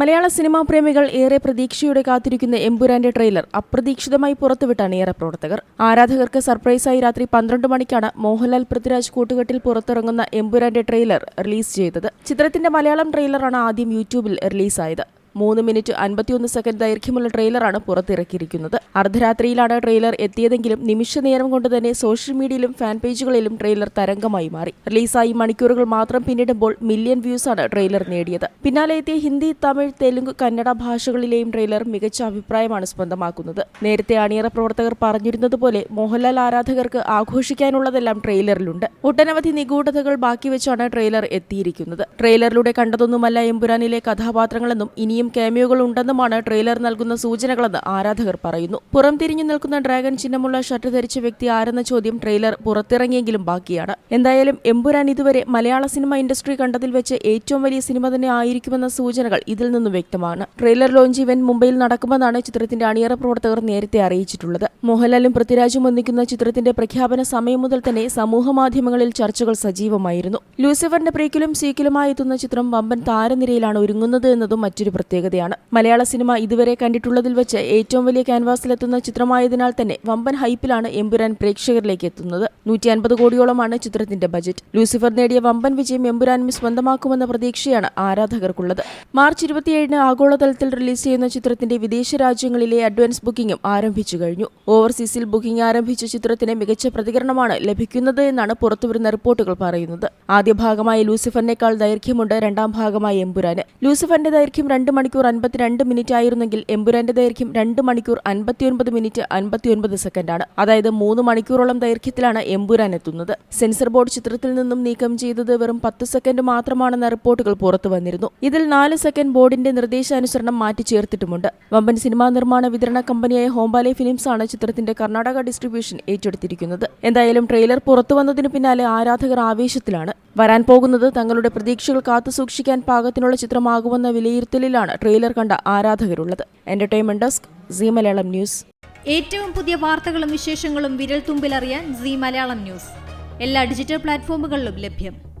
മലയാള cinema പ്രേമികൾ ഏറെ പ്രതീക്ഷയോടെ കാത്തിരിക്കുന്ന എംപുരാന്റെ ട്രെയിലർ അപ്രതീക്ഷിതമായി പുറത്തുവിട്ടാണ് ഏറെ പ്രവർത്തകർ. ആരാധകർക്ക് സർപ്രൈസായി രാത്രി പന്ത്രണ്ട് മണിക്കാണ് മോഹൻലാൽ പൃഥ്വിരാജ് കൂട്ടുകെട്ടിൽ പുറത്തിറങ്ങുന്ന എംപുരാന്റെ ട്രെയിലർ റിലീസ് ചെയ്തത്. ചിത്രത്തിന്റെ മലയാളം ട്രെയിലറാണ് ആദ്യം യൂട്യൂബിൽ റിലീസായത്. മൂന്ന് മിനിറ്റ് അൻപത്തിയൊന്ന് സെക്കൻഡ് ദൈർഘ്യമുള്ള ട്രെയിലറാണ് പുറത്തിറക്കിയിരിക്കുന്നത്. അർദ്ധരാത്രിയിലാണ് ട്രെയിലർ എത്തിയതെങ്കിലും നിമിഷ നേരം കൊണ്ട് തന്നെ സോഷ്യൽ മീഡിയയിലും ഫാൻ പേജുകളിലും ട്രെയിലർ തരംഗമായി മാറി. റിലീസായി മണിക്കൂറുകൾ മാത്രം പിന്നിടുമ്പോൾ മില്യൺ വ്യൂസാണ് ട്രെയിലർ നേടിയത്. പിന്നാലെ എത്തിയ ഹിന്ദി തമിഴ് തെലുങ്ക് കന്നഡ ഭാഷകളിലെയും ട്രെയിലർ മികച്ച അഭിപ്രായമാണ് സ്വന്തമാക്കുന്നത് നേരത്തെ അണിയറ പ്രവർത്തകർ പറഞ്ഞിരുന്നതുപോലെ മോഹൻലാൽ ആരാധകർക്ക് ആഘോഷിക്കാനുള്ളതെല്ലാം ട്രെയിലറിലുണ്ട്. ഒട്ടനവധി നിഗൂഢതകൾ ബാക്കി വെച്ചാണ് ട്രെയിലർ എത്തിയിരിക്കുന്നത്. ട്രെയിലറിലൂടെ കണ്ടതൊന്നുമല്ല എംപുരാനിലെ കഥാപാത്രങ്ങളെന്നും ഇനിയും ക്യാമിയോകൾ ഉണ്ടെന്നുമാണ് ട്രെയിലർ നൽകുന്ന സൂചനകളെന്ന് ആരാധകർ പറയുന്നു. പുറം തിരിഞ്ഞു നിൽക്കുന്ന ഡ്രാഗൺ ചിഹ്നമുള്ള ഷർട്ട് ധരിച്ച വ്യക്തി ആരെന്ന ചോദ്യം ട്രെയിലർ പുറത്തിറങ്ങിയെങ്കിലും ബാക്കിയാണ്. എന്തായാലും എമ്പുരാൻ ഇതുവരെ മലയാള സിനിമ ഇൻഡസ്ട്രി കണ്ടതിൽ വെച്ച് ഏറ്റവും വലിയ സിനിമ തന്നെ ആയിരിക്കുമെന്ന സൂചനകൾ ഇതിൽ നിന്നും വ്യക്തമാണ്. ട്രെയിലർ ലോഞ്ച് ഇവന്റ് മുംബൈയിൽ നടക്കുമെന്നാണ് ചിത്രത്തിന്റെ അണിയറ പ്രവർത്തകർ നേരത്തെ അറിയിച്ചിട്ടുള്ളത്. മോഹൻലാലും പൃഥ്വിരാജും ഒന്നിക്കുന്ന ചിത്രത്തിന്റെ പ്രഖ്യാപന സമയം മുതൽ തന്നെ സമൂഹ മാധ്യമങ്ങളിൽ ചർച്ചകൾ സജീവമായിരുന്നു. ലൂസിഫറിന്റെ പ്രീക്കിലും സീക്കിലുമായി എത്തുന്ന ചിത്രം വമ്പൻ താരനിരയിലാണ് ഒരുങ്ങുന്നത് എന്നതും മറ്റൊരു പ്രത്യേകതയാണ്. മലയാള സിനിമ ഇതുവരെ കണ്ടിട്ടുള്ളതിൽ വെച്ച് ഏറ്റവും വലിയ ക്യാൻവാസിലെത്തുന്ന ചിത്രമായതിനാൽ തന്നെ വമ്പൻ ഹൈപ്പിലാണ് എമ്പുരാൻ പ്രേക്ഷകരിലേക്ക് എത്തുന്നത്. നൂറ്റി അൻപത് കോടിയോളമാണ് ചിത്രത്തിന്റെ ബജറ്റ്. ലൂസിഫർ നേടിയ വമ്പൻ വിജയം എമ്പുരാനും സ്വന്തമാക്കുമെന്ന പ്രതീക്ഷയാണ് ആരാധകർക്കുള്ളത്. മാർച്ച് ഇരുപത്തിയേഴിന് ആഗോളതലത്തിൽ റിലീസ് ചെയ്യുന്ന ചിത്രത്തിന്റെ വിദേശ രാജ്യങ്ങളിലെ അഡ്വാൻസ് ബുക്കിംഗും ആരംഭിച്ചു കഴിഞ്ഞു. ഓവർസീസിൽ ബുക്കിംഗ് ആരംഭിച്ച ചിത്രത്തിന് മികച്ച പ്രതികരണമാണ് ലഭിക്കുന്നത് എന്നാണ് പുറത്തുവരുന്ന റിപ്പോർട്ടുകൾ പറയുന്നത്. ആദ്യ ഭാഗമായ ലൂസിഫറിനേക്കാൾ ദൈർഘ്യമുണ്ട് രണ്ടാം ഭാഗമായ എമ്പുരാന്. ലൂസിഫറിന്റെ ദൈർഘ്യം രണ്ട് മണിക്കൂർ അൻപത്തിരണ്ട് മിനിറ്റ് ആയിരുന്നെങ്കിൽ എമ്പുരാന്റെ ദൈർഘ്യം രണ്ട് മണിക്കൂർ അൻപത്തിയൊൻപത് മിനിറ്റ് അൻപത്തിയൊൻപത് സെക്കൻഡാണ് അതായത് മൂന്ന് മണിക്കൂറോളം ദൈർഘ്യത്തിലാണ് എമ്പുരാൻ എത്തുന്നത്. സെൻസർ ബോർഡ് ചിത്രത്തിൽ നിന്നും നീക്കം ചെയ്തത് വെറും പത്ത് സെക്കൻഡ് മാത്രമാണെന്ന റിപ്പോർട്ടുകൾ പുറത്തു വന്നിരുന്നു. ഇതിൽ നാല് സെക്കൻഡ് ബോർഡിന്റെ നിർദ്ദേശാനുസരണം മാറ്റി ചേർത്തിട്ടുമുണ്ട്. വമ്പൻ സിനിമാ നിർമ്മാണ വിതരണ കമ്പനിയായ ഹോംബാലെ ഫിലിംസ് ആണ് ചിത്രത്തിന്റെ കർണാടക ഡിസ്ട്രിബ്യൂഷൻ ഏറ്റെടുത്തിരിക്കുന്നത്. എന്തായാലും ട്രെയിലർ പുറത്തു വന്നതിന് പിന്നാലെ ആരാധകർ ആവേശത്തിലാണ്. വരാൻ പോകുന്നത് തങ്ങളുടെ പ്രതീക്ഷകൾ കാത്തുസൂക്ഷിക്കാൻ പാകത്തിനുള്ള ചിത്രമാകുമെന്ന വിലയിരുത്തലിലാണ് ട്രെയിലർ കണ്ട ആരാധകരുള്ളത്. Entertainment desk Zee Malayalam news ഏറ്റവും പുതിയ വാർത്തകളും വിശേഷങ്ങളും വിരൽ തുമ്പിലറിയാൻ സി മലയാളം ന്യൂസ് എല്ലാ ഡിജിറ്റൽ പ്ലാറ്റ്ഫോമുകളിലും ലഭ്യം.